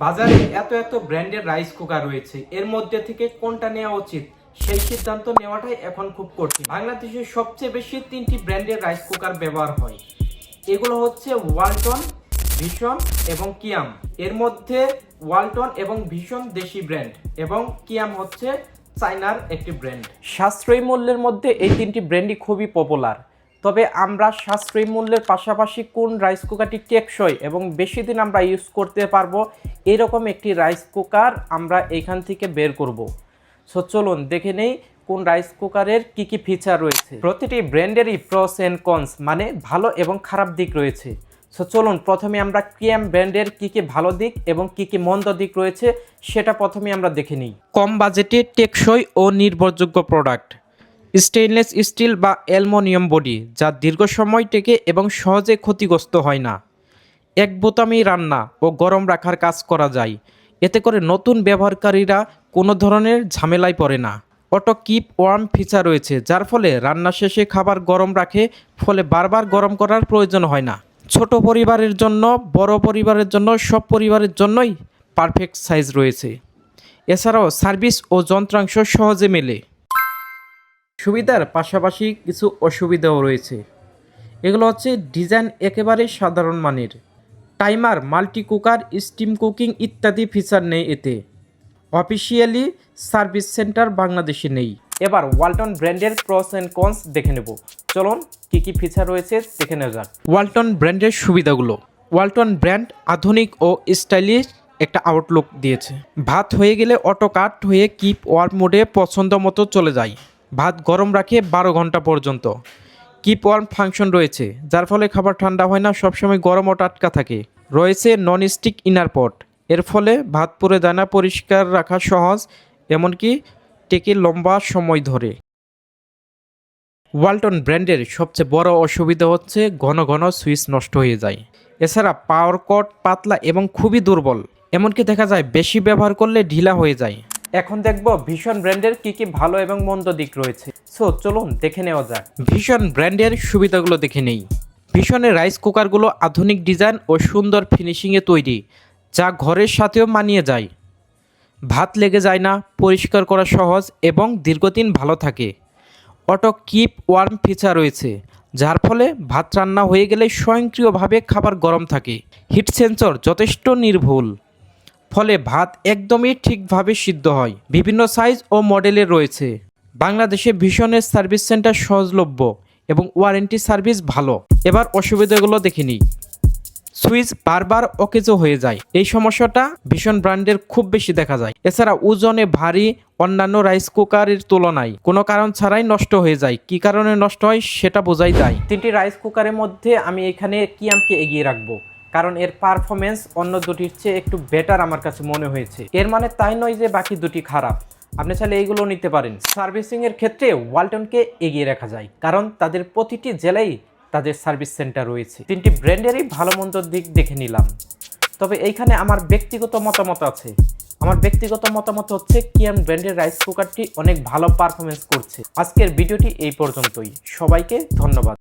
বাজারে এত এত ব্র্যান্ডের রাইস কুকার রয়েছে, এর মধ্যে থেকে কোনটা নেওয়া উচিত? সেই সিদ্ধান্ত নেওয়াটাই এখন খুব কঠিন। বাংলাদেশে সবচেয়ে বেশি তিনটি ব্র্যান্ডের রাইস কুকার ব্যবহার হয়। এগুলো হচ্ছে ওয়ালটন ভীষণ এবং কিয়াম। এর মধ্যে ওয়ালটন এবং ভীষণ দেশি ব্র্যান্ড এবং কিয়াম হচ্ছে চায়নার একটি ব্র্যান্ড। সাশ্রয়ী মূল্যের মধ্যে এই তিনটি ব্র্যান্ডই খুবই পপুলার তবে আমরা সাশ্রয়ী মূল্যের পাশাপাশি কোন রাইস কুকারটি টেকসই এবং বেশি দিন আমরা ইউজ করতে পারব, এরকম একটি রাইস কুকার আমরা এখান থেকে বের করব। সো চলুন দেখে নেই কোন রাইস কুকারের কি কি ফিচার রয়েছে। প্রতিটি ব্র্যান্ডেরই প্রস এন্ড কনস মানে ভালো এবং খারাপ দিক রয়েছে। সো চলুন প্রথমে আমরা কিয়াম ব্র্যান্ডের কি কি ভালো দিক এবং কি কি মন্দ দিক রয়েছে, সেটা প্রথমে আমরা দেখে নিই। কম বাজেটে টেকসই ও নির্ভরযোগ্য প্রোডাক্ট স্টেইনলেস স্টিল বা অ্যালমোনিয়াম বডি, যা দীর্ঘ সময় টেকে এবং সহজে ক্ষতিগ্রস্ত হয় না। এক বোতামেই রান্না ও গরম রাখার কাজ করা যায়। এতে করে নতুন ব্যবহারকারীরা কোনো ধরনের ঝামেলায় পড়ে না। অটো কিপ ওয়ার্ম ফিচার রয়েছে, যার ফলে রান্না শেষে খাবার গরম রাখে, ফলে বারবার গরম করার প্রয়োজন হয় না। ছোট পরিবারের জন্য, বড় পরিবারের জন্য, সব পরিবারের জন্যই পারফেক্ট সাইজ রয়েছে। এছাড়াও সার্ভিস ও যন্ত্রাংশ সহজে মেলে। সুবিধার পাশাপাশি কিছু অসুবিধাও রয়েছে। এগুলো হচ্ছে ডিজাইন একেবারে সাধারণ মানের। Timer multi cooker steam cooking ইত্যাদি ফিচার নেই এতে। অফিসিয়ালি সার্ভিস সেন্টার বাংলাদেশে নেই। এবার ওয়ালটন ব্র্যান্ডের প্রস অ্যান্ড কনস দেখে নেব। চলুন, কী কী ফিচার রয়েছে দেখে নেওয়া যাক। ওয়ালটন ব্র্যান্ডের সুবিধাগুলো। ওয়ালটন ব্র্যান্ড আধুনিক ও স্টাইলিশ একটা আউটলুক দিয়েছে। ভাত হয়ে গেলে অটো কাট হয়ে কিপ ওয়ার্ম মোডে পছন্দ মতো চলে যায়। ভাত গরম রাখে বারো ঘণ্টা পর্যন্ত। কিপ ওয়ার্ম ফাংশন রয়েছে, যার ফলে খাবার ঠান্ডা হয় না, সবসময় গরম ও টাটকা থাকে। রয়েছে নন স্টিক ইনার পট এর ফলে ভাত পুড়ে দানা পরিষ্কার রাখা সহজ, এমনকি টেকে লম্বা সময় ধরে। ওয়ালটন ব্র্যান্ডের সবচেয়ে বড় অসুবিধা হচ্ছে ঘন ঘন সুইচ নষ্ট হয়ে যায়। এছাড়া পাওয়ার কট পাতলা এবং খুবই দুর্বল, এমনকি দেখা যায় বেশি ব্যবহার করলে ঢিলা হয়ে যায়। এখন দেখব ভীষণ ব্র্যান্ডের কি কি ভালো এবং মন্দ দিক রয়েছে। সো চলুন দেখে নেওয়া যাক। ভীষণ ব্র্যান্ডের সুবিধাগুলো দেখে নেই। ভীষণের রাইস কুকারগুলো আধুনিক ডিজাইন ও সুন্দর ফিনিশিংয়ে তৈরি, যা ঘরের সাথেও মানিয়ে যায়। ভাত লেগে যায় না, পরিষ্কার করা সহজ এবং দীর্ঘদিন ভালো থাকে। অটো কিপ ওয়ার্ম ফিচার রয়েছে, যার ফলে ভাত রান্না হয়ে গেলে স্বয়ংক্রিয়ভাবে খাবার গরম থাকে। হিট সেন্সর যথেষ্ট নির্ভুল। ফলে ভাত একদমই ঠিকভাবে সিদ্ধ হয়। বিভিন্ন সাইজ ও মডেলের রয়েছে। বাংলাদেশে ভীষণের সার্ভিস সেন্টার সহজলভ্য এবং ওয়ারেন্টি সার্ভিস ভালো। এবার অসুবিধাগুলো দেখে নিই। সুইচ বারবার অকেজো হয়ে যায়। এই সমস্যাটা ভীষণ ব্র্যান্ডের খুব বেশি দেখা যায়। এছাড়া ওজনে ভারী অন্যান্য রাইস কুকারের তুলনায়। কোনো কারণ ছাড়াই নষ্ট হয়ে যায়। কি কারণে নষ্ট হয় সেটা বোঝাই যায়। তিনটি রাইস কুকারের মধ্যে আমি এখানে কি কিয়ামকে এগিয়ে রাখব? কারণ এর পারফরমেন্স অন্য দুটির চেয়ে একটু বেটার আমার কাছে মনে হয়েছে। এর মানে তাই নয় যে বাকি দুটি খারাপ। আপনি চাইলে এইগুলো নিতে পারেন। সার্ভিসিং এর ক্ষেত্রে ওয়ালটনকে এগিয়ে রাখা যায়, কারণ তাদের প্রতিটি জেলায় তাদের সার্ভিস সেন্টার রয়েছে। তিনটি ব্র্যান্ডেরই ভালো মন্দ দিক দেখে নিলাম। তবে এইখানে আমার ব্যক্তিগত মতামত আছে। আমার ব্যক্তিগত মতামত হচ্ছে কিয়াম ব্র্যান্ডের রাইস কুকারটি অনেক ভালো পারফরমেন্স করছে। আজকের ভিডিওটি এই পর্যন্তই। সবাইকে ধন্যবাদ।